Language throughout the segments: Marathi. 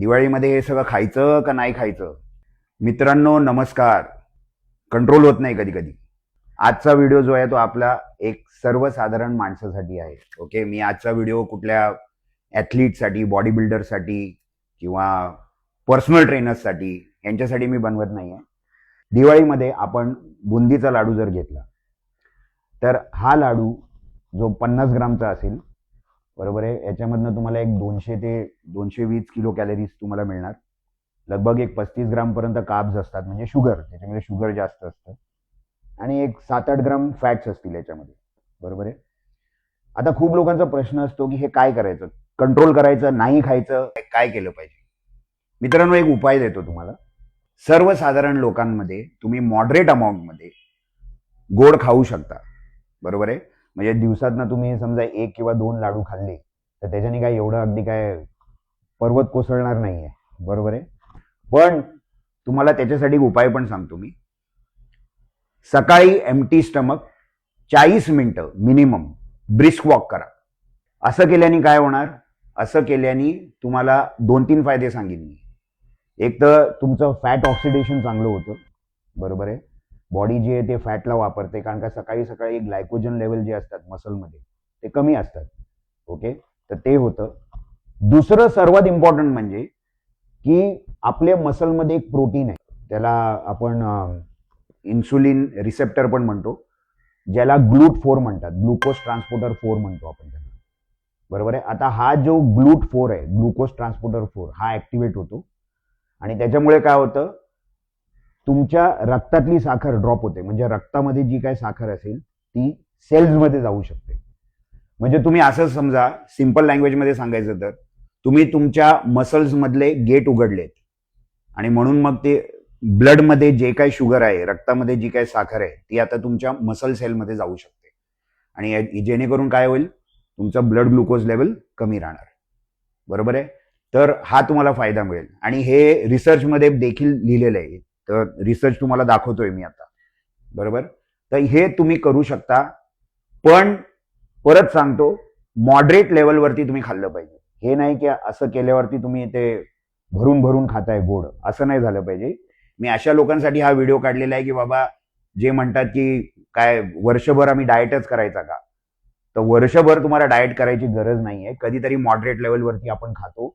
दिवाळीमध्ये हे सगळं खायचं का नाही खायचं? मित्रांनो नमस्कार. कंट्रोल होत नाही कधी कधी. आजचा व्हिडिओ जो आहे तो आपला एक सर्वसाधारण माणसासाठी आहे. ओके मी आजचा व्हिडिओ कुठल्या ॲथलीटसाठी बॉडी बिल्डरसाठी किंवा पर्सनल ट्रेनर्ससाठी यांच्यासाठी मी बनवत नाही आहे दिवाळीमध्ये आपण बुंदीचा लाडू जर घेतला तर हा लाडू जो पन्नास ग्रामचा असेल बरोबर आहे? याच्यामधनं तुम्हाला एक दोनशे ते दोनशे वीस किलो कॅलरीज तुम्हाला मिळणार. लगभग एक पस्तीस ग्रामपर्यंत काब्ज असतात म्हणजे शुगर त्याच्यामध्ये शुगर जास्त असतं. आणि एक सात आठ ग्राम फॅट्स असतील याच्यामध्ये. बरोबर आहे? आता खूप लोकांचा प्रश्न असतो की हे काय करायचं? कंट्रोल करायचं नाही खायचं काय केलं पाहिजे? मित्रांनो एक उपाय देतो तुम्हाला. सर्वसाधारण लोकांमध्ये तुम्ही मॉडरेट अमाऊंटमध्ये गोड खाऊ शकता. बरोबर आहे? म्हणजे दिवसात ना तुम्ही समजा एक किंवा दोन लाडू खाल्ले तर त्याच्याने काय एवढं अगदी काय पर्वत कोसळणार नाही आहे बरोबर आहे? पण तुम्हाला त्याच्यासाठी उपाय पण सांगतो मी. सकाळी एमटी स्टमक चाळीस मिनटं मिनिमम ब्रिस्क वॉक करा. असं केल्याने काय होणार? असं केल्याने तुम्हाला दोन तीन फायदे सांगितले एक तर तुमचं फॅट ऑक्सिडेशन चांगलं होतं. बरोबर आहे? बॉडी जे आहे ते फॅटला वापरते कारण का सकाळी सकाळी ग्लायकोजन लेवल जे असतात मसलमध्ये ते कमी असतात. ओके तर ते होतं. दुसरं सर्वात इम्पॉर्टंट म्हणजे की आपल्या मसलमध्ये एक प्रोटीन आहे. त्याला आपण इन्सुलिन रिसेप्टर पण म्हणतो ज्याला ग्लूट फोर म्हणतात. ग्लुकोज ट्रान्सपोर्टर फोर म्हणतो आपण त्याला. बरोबर आहे? आता हा जो ग्लूट फोर आहे ग्लुकोज ट्रान्सपोर्टर फोर हा ऍक्टिव्हेट होतो. आणि त्याच्यामुळे काय होतं? तुमच्या रक्तातली साखर ड्रॉप होते. म्हणजे रक्तामध्ये जी काय साखर असेल ती सेल्समध्ये जाऊ शकते. म्हणजे तुम्ही असं समजा सिंपल लँग्वेजमध्ये सांगायचं तर तुम्ही तुमच्या मसल्समधले गेट उघडलेत. आणि म्हणून मग ते ब्लडमध्ये जे काय शुगर आहे रक्तामध्ये जी काय साखर आहे ती आता तुमच्या मसल सेलमध्ये जाऊ शकते. आणि जेणेकरून काय होईल? तुमचं ब्लड ग्लुकोज लेवल कमी राहणार. बरोबर आहे? तर हा तुम्हाला फायदा मिळेल. आणि हे रिसर्चमध्ये देखील लिहिलेलं आहे. तर रिसर्च तुम्हाला दाखवतोय मी आता. बरोबर? तर हे तुम्ही करू शकता. पण परत सांगतो मॉडरेट लेवलवरती तुम्ही खाल्लं पाहिजे. हे नाही की असं केल्यावरती तुम्ही ते भरून भरून खाताय गोड. असं नाही झालं पाहिजे. मी अशा लोकांसाठी हा व्हिडिओ काढलेला आहे की बाबा जे म्हणतात की काय वर्षभर आम्ही डाएटच करायचा का? तर वर्षभर तुम्हाला डाएट करायची गरज नाही आहे कधीतरी मॉडरेट लेवलवरती आपण खातो.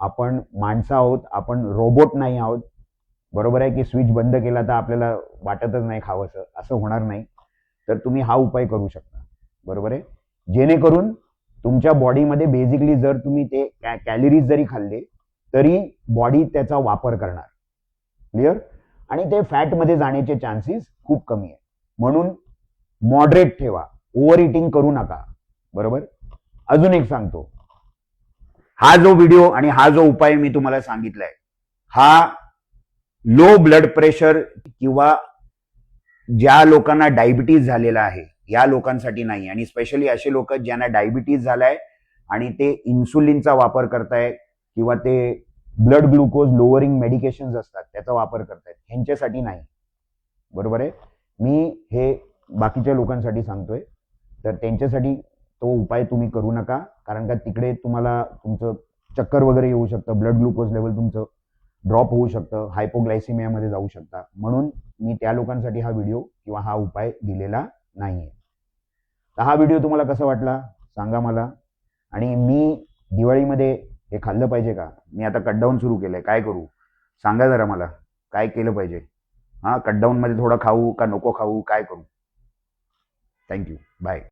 आपण माणसं आहोत आपण रोबोट नाही आहोत. बरोबर आहे की स्विच बंद केला तर आपल्याला वाटतच नाही खावंसं असं होणार नाही. तर तुम्ही हा उपाय करू शकता. बरोबर आहे? जेणेकरून तुमच्या बॉडीमध्ये बेसिकली जर तुम्ही ते कॅलरीज जरी खाल्ले तरी बॉडी त्याचा वापर करणार. क्लिअर आणि ते फॅटमध्ये जाण्याचे चान्सेस खूप कमी आहे म्हणून मॉडरेट ठेवा. ओव्हर इटिंग करू नका. बरोबर? अजून एक सांगतो. हा जो व्हिडिओ आणि हा जो उपाय मी तुम्हाला सांगितलाय हा लो ब्लड प्रेशर किंवा ज्या लोकांना डायबिटीज झालेला आहे या लोकांसाठी नाही. आणि स्पेशली असे लोक ज्यांना डायबिटीज झालाय आणि ते इन्सुलिनचा वापर करतायत किंवा ते ब्लड ग्लुकोज लोअरिंग मेडिकेशन्स असतात त्याचा वापर करतायत ह्यांच्यासाठी नाही. बरोबर आहे? मी हे बाकीच्या लोकांसाठी सांगतोय. तर त्यांच्यासाठी तो उपाय तुम्ही करू नका कारण का तिकडे तुम्हाला तुमचं चक्कर वगैरे येऊ शकतं ब्लड ग्लुकोज लेवल तुमचं ड्रॉप होऊ शकतं हायपोग्लायसिमियामध्ये जाऊ शकता म्हणून मी त्या लोकांसाठी हा व्हिडिओ किंवा हा उपाय दिलेला नाही आहे तर हा व्हिडिओ तुम्हाला कसा वाटला? सांगा मला. आणि मी दिवाळीमध्ये हे खाल्लं पाहिजे का? मी आता कटडाऊन सुरू केलं आहे काय करू? सांगा जरा मला. काय केलं पाहिजे? हां कटडाऊनमध्ये थोडं खाऊ का नको खाऊ? काय करू? Thank you bye